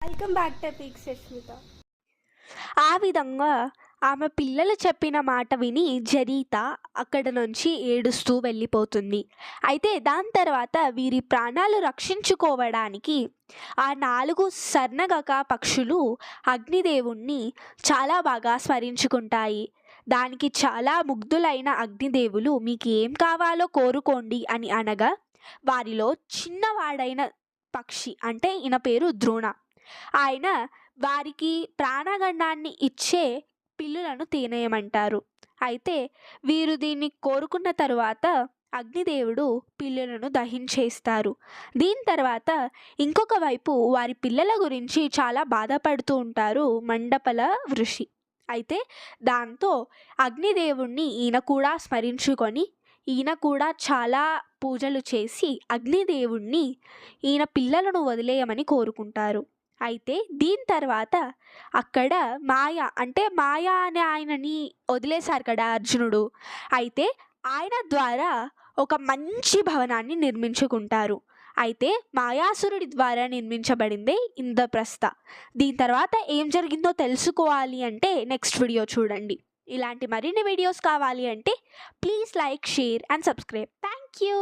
Welcome back to peak Sushmita ఆ విధంగా ఆమె పిల్లలు చెప్పిన మాట విని జరీత అక్కడ నుంచి ఏడుస్తూ వెళ్ళిపోతుంది. అయితే దాని తర్వాత వీరి ప్రాణాలు రక్షించుకోవడానికి ఆ నాలుగు సర్ణగక పక్షులు అగ్నిదేవుణ్ణి చాలా బాగా స్మరించుకుంటాయి. దానికి చాలా ముగ్ధులైన అగ్నిదేవులు మీకు ఏం కావాలో కోరుకోండి అని అనగా వారిలో చిన్నవాడైన పక్షి అంటే ఈయన పేరు ద్రోణ. ఆయన వారికి ప్రాణగండాన్ని ఇచ్చే పిల్లులను తినేయమంటారు. అయితే వీరు దీన్ని కోరుకున్న తరువాత అగ్నిదేవుడు పిల్లులను దహించేస్తారు. దీని తర్వాత ఇంకొక వైపు వారి పిల్లల గురించి చాలా బాధపడుతూ ఉంటారు మండపల ఋషి. అయితే దాంతో అగ్నిదేవుణ్ణి ఈయన కూడా స్మరించుకొని ఈయన కూడా చాలా పూజలు చేసి అగ్నిదేవుణ్ణి ఈయన పిల్లలను వదిలేయమని కోరుకుంటారు. అయితే దీని తర్వాత అక్కడ మాయ అంటే మాయ అనే ఆయనని వదిలేశారు కదా అర్జునుడు. అయితే ఆయన ద్వారా ఒక మంచి భవనాన్ని నిర్మించుకుంటారు. అయితే మాయాసురుడి ద్వారా నిర్మించబడిందే ఇంద్రప్రస్థ. దీని తర్వాత ఏం జరిగిందో తెలుసుకోవాలి అంటే నెక్స్ట్ వీడియో చూడండి. ఇలాంటి మరిన్ని వీడియోస్ కావాలి అంటే please like share and subscribe. Thank you